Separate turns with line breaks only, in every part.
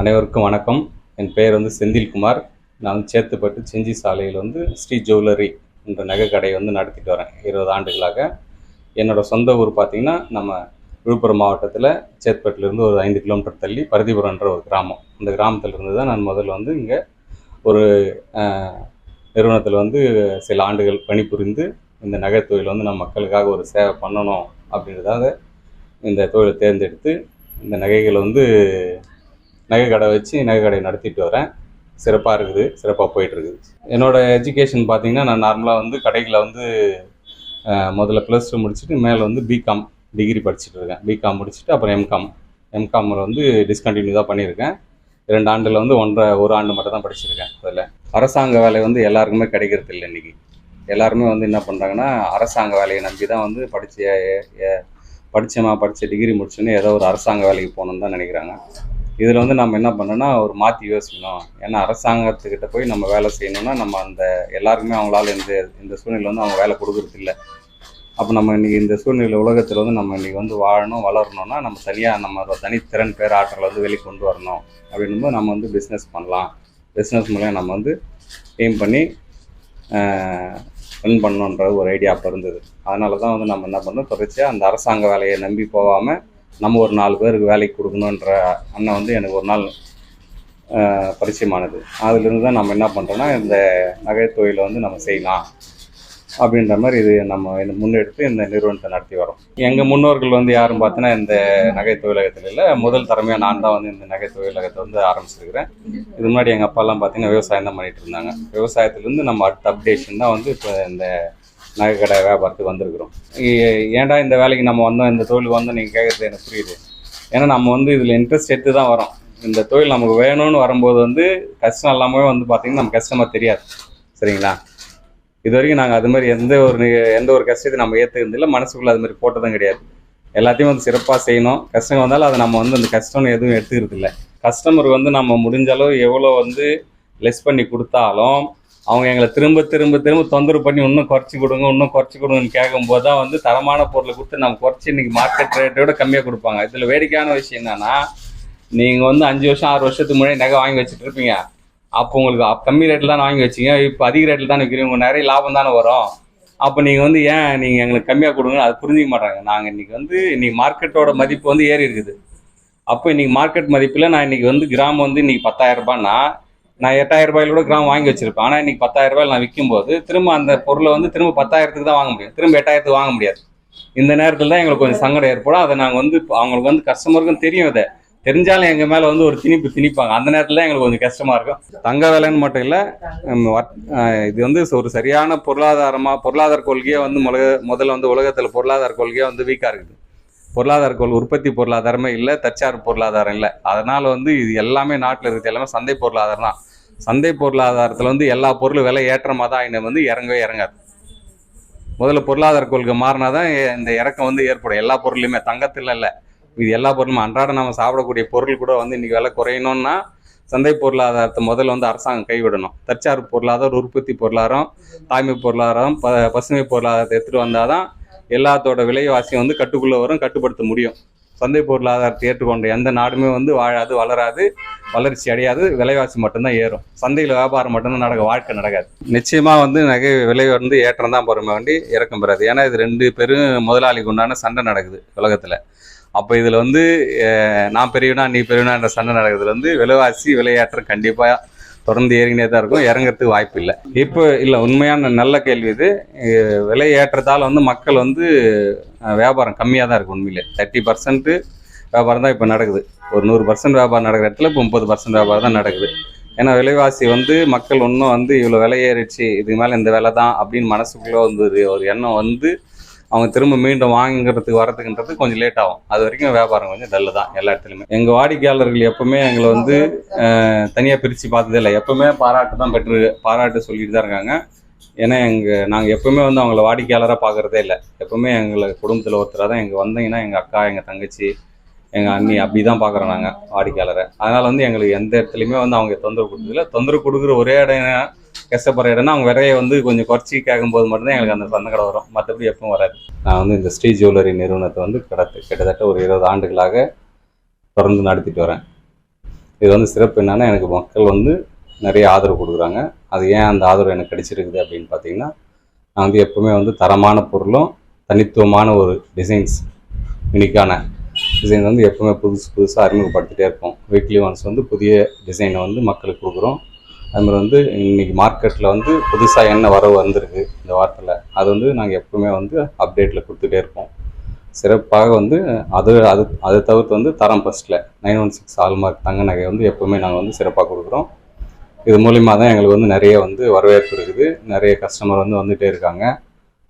அனைவருக்கும் வணக்கம். என் பெயர் வந்து செந்தில்குமார். நான் சேத்துப்பட்டு செஞ்சி சாலையில் வந்து ஸ்ரீ ஜுவல்லரி என்ற நகை கடையை வந்து நடத்திட்டு வரேன் இருபது ஆண்டுகளாக. என்னோட சொந்த ஊர் பார்த்திங்கன்னா நம்ம விழுப்புரம் மாவட்டத்தில் சேத்துப்பட்டிலேருந்து ஒரு ஐந்து கிலோமீட்டர் தள்ளி பருத்திபுரம்ன்ற ஒரு கிராமம். அந்த கிராமத்தில் இருந்து தான் நான் முதல்ல வந்து இங்கே ஒரு நிறுவனத்தில் வந்து சில ஆண்டுகள் பணிபுரிந்து இந்த நகை தொழில் வந்து நம்ம மக்களுக்காக ஒரு சேவை பண்ணணும் அப்படின்றதாக இந்த தொழிலை தேர்ந்தெடுத்து இந்த நகைகளை வந்து நகை கடை வச்சு நகை கடை நடத்திட்டு வரேன். சிறப்பாக இருக்குது சிறப்பாக போயிட்டுருக்குது. என்னோடய எஜுகேஷன் பார்த்தீங்கன்னா நான் நார்மலாக வந்து கடைகளில் வந்து முதல்ல ப்ளஸ் டூ முடிச்சுட்டு மேலே வந்து பிகாம் டிகிரி படிச்சுட்டு இருக்கேன். பிகாம் முடிச்சுட்டு அப்புறம் எம்காம் எம்காமில் வந்து டிஸ்கண்டினியூ தான் பண்ணியிருக்கேன். ரெண்டு ஆண்டில் வந்து ஒன்றரை ஒரு ஆண்டு மட்டும் தான் படிச்சிருக்கேன் அதில். அரசாங்க வேலை வந்து எல்லாருக்குமே கிடைக்கிறது இல்லை இன்றைக்கி எல்லாருமே வந்து என்ன பண்ணுறாங்கன்னா அரசாங்க வேலையை நம்பி தான் வந்து படித்த படித்தமா படித்த டிகிரி முடிச்சோன்னே ஏதோ ஒரு அரசாங்க வேலைக்கு போகணுன்னு தான் நினைக்கிறாங்க. இதில் வந்து நம்ம என்ன பண்ணோன்னா ஒரு மாற்றி யோசிக்கணும். ஏன்னா அரசாங்கத்துக்கிட்ட போய் நம்ம வேலை செய்யணும்னா நம்ம அந்த எல்லாருக்குமே அவங்களால இந்த இந்த சூழ்நிலை வந்து அவங்க வேலை கொடுக்குறது இல்லை. அப்போ நம்ம இன்றைக்கி இந்த சூழ்நிலை உலகத்தில் வந்து நம்ம இன்றைக்கி வந்து வாழணும் வளரணும்னா நம்ம தனியாக நம்ம தனித்திறன் பேர் ஆற்றலை வந்து வெளியே கொண்டு வரணும். அப்படின்னும்போது நம்ம வந்து பிஸ்னஸ் பண்ணலாம். பிஸ்னஸ் மூலயம் நம்ம வந்து எய்ம் பண்ணி ரன் பண்ணணுன்ற ஒரு ஐடியா அப்போ இருந்தது. அதனால தான் வந்து நம்ம என்ன பண்ணோம் தொடர்ச்சியாக அந்த அரசாங்க வேலையை நம்பி போகாமல் நம்ம ஒரு நாலு பேருக்கு வேலைக்கு கொடுக்கணுன்ற அண்ணன் வந்து எனக்கு ஒரு நாள் பரிச்சயமானது. அதுலேருந்து தான் நம்ம என்ன பண்ணுறோன்னா இந்த நகை தொழிலை வந்து நம்ம செய்யலாம். அப்படின்ற மாதிரி இது நம்ம முன்னெடுத்து இந்த நிறுவனத்தை நடத்தி வரோம். எங்கள் முன்னோர்கள் வந்து யாரும் பார்த்தோன்னா இந்த நகை தொழிலகத்தில் இல்லை. முதல் திறமையாக நான் தான் வந்து இந்த நகை தொழிலகத்தை வந்து ஆரம்பிச்சிருக்கிறேன். இது முன்னாடி எங்கள் அப்பாலாம் பார்த்தீங்கன்னா விவசாயம் தான் பண்ணிகிட்டு இருந்தாங்க. விவசாயத்துலேருந்து நம்ம அடுத்த அப்டேஷன் தான் வந்து இப்போ இந்த நகை கடை வியாபாரத்துக்கு வந்திருக்கிறோம். ஏ- ஏன்டா இந்த வேலைக்கு நம்ம வந்தோம்? இந்த தொழில் வந்தோம். நீங்கள் கேட்குறது எனக்கு புரியுது. ஏன்னா நம்ம வந்து இதில் இன்ட்ரெஸ்ட் எடுத்து தான் வரோம். இந்த தொழில் நமக்கு வேணும்னு வரும்போது வந்து கஷ்டம் இல்லாமல் வந்து பார்த்திங்கன்னா நம்ம கஷ்டமாக தெரியாது. சரிங்களா? இது வரைக்கும் நாங்கள் அது மாதிரி எந்த ஒரு எந்த ஒரு கஷ்டத்தை நம்ம ஏற்றுக்கிறதில்ல மனசுக்குள்ளே அது மாதிரி போட்டதும் கிடையாது. எல்லாத்தையும் வந்து சிறப்பாக செய்யணும். கஷ்டம் வந்தாலும் அதை நம்ம வந்து அந்த கஷ்டம்னு எதுவும் எடுத்துக்கிறது இல்லை. கஸ்டமருக்கு வந்து நம்ம முடிஞ்ச அளவு எவ்வளோ வந்து லெஸ் பண்ணி கொடுத்தாலும் அவங்க எங்களை திரும்ப திரும்ப திரும்ப தொந்தரவு பண்ணி இன்னும் குறைச்சி கொடுங்க இன்னும் குறைச்சி கொடுங்கன்னு கேட்கும்போது தான் வந்து தரமான பொருளை கொடுத்து நம்ம குறைச்சி இன்னைக்கு மார்க்கெட் ரேட்டோட கம்மியாக கொடுப்பாங்க. இதில் வேடிக்கையான விஷயம் என்னன்னா நீங்கள் வந்து அஞ்சு வருஷம் ஆறு வருஷத்துக்கு முன்னாடி நகை வாங்கி வச்சுட்டு இருப்பீங்க. அப்போ உங்களுக்கு கம்மி ரேட்டில் தான் வாங்கி வச்சீங்க. இப்போ அதிக ரேட்டில் தான் விற்கிறீங்க உங்களுக்கு நிறைய லாபம் தானே வரும். அப்போ நீங்கள் வந்து ஏன் நீங்கள் எங்களுக்கு கம்மியாக கொடுங்கன்னு அது புரிஞ்சிக்க மாட்டாங்க. நாங்கள் இன்னைக்கு வந்து இன்றைக்கி மார்க்கெட்டோட மதிப்பு வந்து ஏறி இருக்குது. அப்போ இன்றைக்கி மார்க்கெட் மதிப்பில் நான் இன்றைக்கி வந்து கிராம் வந்து இன்றைக்கி பத்தாயிரம் ரூபாய்னா நான் எட்டாயிரம் ரூபாயில கூட கிராம் வாங்கி வச்சிருப்பேன். ஆனால் இன்னைக்கு பத்தாயிரம் ரூபாயில் நான் விற்கும்போது திரும்ப அந்த பொருளை வந்து திரும்ப பத்தாயிரத்துக்கு தான் வாங்க முடியும். திரும்ப எட்டாயிரத்துக்கு வாங்க முடியாது. இந்த நேரத்தில் தான் எங்களுக்கு கொஞ்சம் சங்கடம் ஏற்படும். அதை நாங்கள் வந்து அவங்களுக்கு வந்து கஸ்டமருக்கும் தெரியும் இதை. தெரிஞ்சாலும் எங்கள் மேலே வந்து ஒரு திணிப்பு திணிப்பாங்க. அந்த நேரத்தில் எங்களுக்கு கொஞ்சம் கஷ்டமாக இருக்கும். தங்க விலைன்னு மட்டும் இல்லை இது வந்து ஒரு சரியான பொருளாதாரமாக பொருளாதார கொள்கையே வந்து முதல்ல வந்து உலகத்தில் பொருளாதார கொள்கையே வந்து வீக்காக இருக்குது. பொருளாதார கொள் உற்பத்தி பொருளாதாரமே இல்லை தற்சார்பு பொருளாதாரம் இல்லை. அதனால் வந்து இது எல்லாமே நாட்டில் இருக்கிறது எல்லாமே சந்தை பொருளாதாரம் தான். சந்தை பொருளாதாரத்தில் வந்து எல்லா பொருளும் விலை ஏற்றமாக தான் இன்னும் வந்து இறங்கவே இறங்காது. முதல்ல பொருளாதார கொள்கை மாறினா தான் இந்த இறக்கம் வந்து ஏற்படும். எல்லா பொருளையுமே தங்கத்தில் இல்லை. இது எல்லா பொருளும் அன்றாட நம்ம சாப்பிடக்கூடிய பொருள் கூட வந்து இன்றைக்கி விலை குறையணும்னா சந்தை பொருளாதாரத்தை முதல்ல வந்து அரசாங்கம் கைவிடணும். தற்சார்பு பொருளாதாரம் உற்பத்தி பொருளாதாரம் தாய்மை பொருளாதாரம் ப பசுமை பொருளாதாரத்தை எடுத்துகிட்டு வந்தால் தான் எல்லாத்தோட விலைவாசியும் வந்து கட்டுக்குள்ளே வரும் கட்டுப்படுத்த முடியும். சந்தை பொருளாதாரத்தை ஏற்றுக்கொண்ட எந்த நாடுமே வந்து வாழாது வளராது வளர்ச்சி அடையாது விலைவாசி மட்டும்தான் ஏறும். சந்தையில் வியாபாரம் மட்டும்தான் நடக்க வாழ்க்கை நடக்காது. நிச்சயமாக வந்து நகை விலை வந்து ஏற்றம் தான் பொறுமை வேண்டி இறக்கம் பெறாது. ஏன்னா இது ரெண்டு பெரும் முதலாளிக்கு உண்டான சண்டை நடக்குது உலகத்தில். அப்போ இதில் வந்து நான் பெரியவனா நீ பெரியவனான்ற சண்டை நடக்கிறதுல வந்து விலைவாசி விலையேற்றம் கண்டிப்பாக தொடர்ந்து ஏறினே தான் இருக்கும். இறங்குறதுக்கு வாய்ப்பு இல்லை. இப்போ இல்லை உண்மையான நல்ல கேள்வி இது. விலை ஏற்றத்தால் வந்து மக்கள் வந்து வியாபாரம் கம்மியாக தான் இருக்குது உண்மையிலே. தேர்ட்டி பர்சன்ட்டு வியாபாரம் தான் இப்போ நடக்குது. ஒரு நூறு பர்சன்ட் வியாபாரம் நடக்கிற இடத்துல இப்போ முப்பது பர்சன்ட் வியாபாரம் தான் நடக்குது. ஏன்னா விலைவாசி வந்து மக்கள் இன்னும் வந்து இவ்வளோ விலை ஏறிடுச்சு இதுக்கு மேலே இந்த விலை தான் அப்படின்னு மனசுக்குள்ளே வந்து ஒரு எண்ணம் வந்து அவங்க திரும்ப மீண்டும் வாங்குறதுக்கு வரதுக்குன்றது கொஞ்சம் லேட் ஆகும். அது வரைக்கும் வியாபாரம் கொஞ்சம் டல்லு தான் எல்லா இடத்துலையுமே. எங்கள் வாடிக்கையாளர்கள் எப்பவுமே எங்களை வந்து தனியாக பிரித்து பார்த்ததே இல்லை. எப்பவுமே பாராட்டு தான் பெற்று பாராட்டு சொல்லிட்டு தான் இருக்காங்க. ஏன்னா எங்கள் நாங்கள் எப்பவுமே வந்து அவங்கள வாடிக்கையாளராக பார்க்குறதே இல்லை. எப்பவுமே எங்களை குடும்பத்தில் ஒருத்தராக தான் எங்கள் வந்தீங்கன்னா எங்கள் அக்கா எங்கள் தங்கச்சி எங்கள் அண்ணி அப்படி தான் பார்க்குறோம் நாங்கள் வாடிக்கையாளரை. அதனால் வந்து எங்களுக்கு எந்த இடத்துலையுமே வந்து அவங்க தொந்தரவு கொடுத்ததில்ல தொந்தரவு கொடுக்குற ஒரே இடம் கஷ்டப்படுற இடம்னா அவங்க விலையை வந்து கொஞ்சம் குறைச்சி கேட்கும்போது மட்டும்தான் எங்களுக்கு அந்த சந்தக்கடை வரும். மற்றபடி எப்பவும் வராது. நான் வந்து இந்த ஸ்ரீ ஜுவல்லரி நிறுவனத்தை வந்து கிட்ட கிட்டத்தட்ட ஒரு இருபது ஆண்டுகளாக தொடர்ந்து நடத்திட்டு வரேன். இது வந்து சிறப்பு என்னன்னா எனக்கு மக்கள் வந்து நிறைய ஆதரவு கொடுக்குறாங்க. அது ஏன் அந்த ஆதரவு எனக்கு கிடைச்சிருக்குது அப்படின்னு பார்த்தீங்கன்னா நான் வந்து எப்பவுமே வந்து தரமான பொருளும் தனித்துவமான ஒரு டிசைன்ஸ் யூனிக்கான டிசைன் வந்து எப்பவுமே புதுசு புதுசாக அறிமுகப்படுத்திகிட்டே இருப்போம். வீக்லி ஒன்ஸ் வந்து புதிய டிசைனை வந்து மக்களுக்கு கொடுக்குறோம். அதுமாதிரி வந்து இன்னைக்கு மார்க்கெட்டில் வந்து புதுசாக என்ன வரவு வந்திருக்கு இந்த வாரத்தில் அது வந்து நாங்கள் எப்பவுமே வந்து அப்டேட்டில் கொடுத்துட்டே இருப்போம். சிறப்பாக வந்து அது அது அதை தவிர்த்து வந்து தரம் ஃபஸ்ட்டில் நைன் ஒன் சிக்ஸ் ஹால்மார்க் தங்க நகை வந்து எப்பவுமே நாங்கள் வந்து சிறப்பாக கொடுக்குறோம். இது மூலிமா தான் எங்களுக்கு வந்து நிறைய வந்து வரவேற்பு இருக்குது. நிறைய கஸ்டமர் வந்து வந்துகிட்டே இருக்காங்க.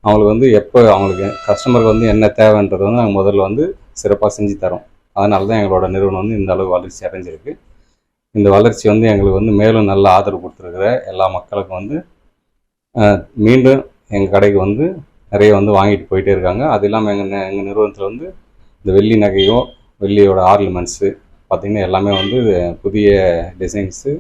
அவங்களுக்கு வந்து எப்போ அவங்களுக்கு கஸ்டமருக்கு வந்து என்ன தேவைன்றது வந்து நாங்கள் முதல்ல வந்து சிறப்பாக செஞ்சு தரோம். அதனால தான் எங்களோட நிறுவனம் வந்து இந்த அளவு வளர்ச்சி அடைஞ்சிருக்கு. இந்த வளர்ச்சி வந்து எங்களுக்கு வந்து மேலும் நல்ல ஆதரவு கொடுத்துருக்குற எல்லா மக்களுக்கும் வந்து மீண்டும் எங்கள் கடைக்கு வந்து நிறைய வந்து வாங்கிட்டு போயிட்டே இருக்காங்க. அது இல்லாமல் எங்கள் எங்கள் நிறுவனத்தில் வந்து இந்த வெள்ளி நகையும் வெள்ளியோட ஆர்னமெண்ட்ஸு பார்த்திங்கன்னா எல்லாமே வந்து புதிய டிசைன்ஸு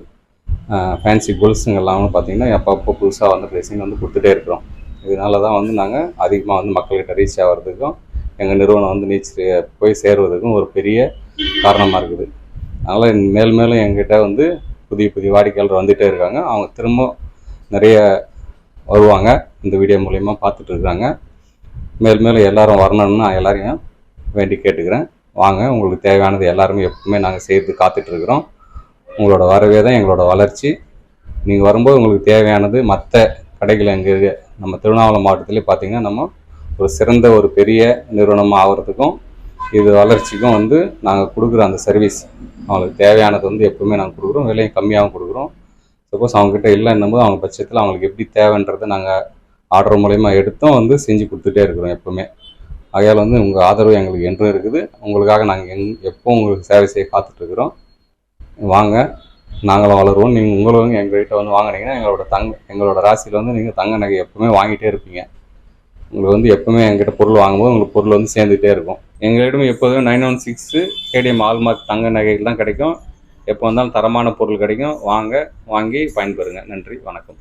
ஃபேன்சி கொலுசுங்க எல்லாமே பார்த்திங்கன்னா அப்பப்போ புதுசாக வந்து டிசைன் வந்து கொடுத்துட்டே இருக்கிறோம். இதனால தான் வந்து நாங்கள் அதிகமாக வந்து மக்கள்கிட்ட ரீச் ஆகிறதுக்கும் எங்கள் நிறுவனம் வந்து நீச்சல் போய் சேர்வதற்கும் ஒரு பெரிய காரணமாக இருக்குது. அதனால் மேல் மேலும் எங்கிட்ட வந்து புதிய புதிய வாடிக்கையாளர் வந்துகிட்டே இருக்காங்க. அவங்க திரும்ப நிறைய வருவாங்க. இந்த வீடியோ மூலயமா பார்த்துட்டு இருக்காங்க. மேல் மேலும் எல்லாரும் வரணும்னு நான் எல்லாரையும் வேண்டி கேட்டுக்கிறேன். வாங்க உங்களுக்கு தேவையானது எல்லாருமே எப்பவுமே நாங்கள் செய்து காத்துட்ருக்குறோம் உங்களோட வரவே தான் எங்களோட வளர்ச்சி. நீங்கள் வரும்போது உங்களுக்கு தேவையானது மற்ற கடைகள் எங்கே நம்ம திருவண்ணாமலை மாவட்டத்திலே பார்த்தீங்கன்னா நம்ம ஒரு சிறந்த ஒரு பெரிய நிறுவனமாக ஆகிறதுக்கும் இது வளர்ச்சிக்கும் வந்து நாங்கள் கொடுக்குற அந்த சர்வீஸ் அவங்களுக்கு தேவையானது வந்து எப்பவுமே நாங்கள் கொடுக்குறோம். விலையும் கம்மியாகவும் கொடுக்குறோம். சப்போஸ் அவங்ககிட்ட இல்லைன்னும் போது அவங்க பட்சத்தில் அவங்களுக்கு எப்படி தேவைன்றதை நாங்கள் ஆர்டர் மூலயமா எடுத்தும் வந்து செஞ்சு கொடுத்துட்டே இருக்கிறோம் எப்பவுமே. ஆகையால் வந்து உங்கள் ஆதரவு எங்களுக்கு என்றும் இருக்குது. உங்களுக்காக நாங்கள் எங் எப்போ உங்களுக்கு சேவை செய்ய காத்துட்ருக்குறோம். வாங்க நாங்களும் வளருவோம். நீங்கள் உங்களும் எங்கள்கிட்ட வந்து வாங்கினீங்கன்னா எங்களோட தங்க எங்களோட ராசியில் வந்து நீங்கள் தங்க நகை எப்பவுமே வாங்கிட்டே இருப்பீங்க. உங்களுக்கு வந்து எப்பவுமே எங்கிட்ட பொருள் வாங்கும்போது உங்களுக்கு பொருள் வந்து சேர்ந்துகிட்டே இருக்கும். எங்களிடம் எப்போதும் nine one six KDM hallmark தங்க நகைகள் தான் கிடைக்கும். எப்போ வந்தாலும் தரமான பொருள் கிடைக்கும். வாங்க வாங்கி பயன்பெறுங்க. நன்றி வணக்கம்.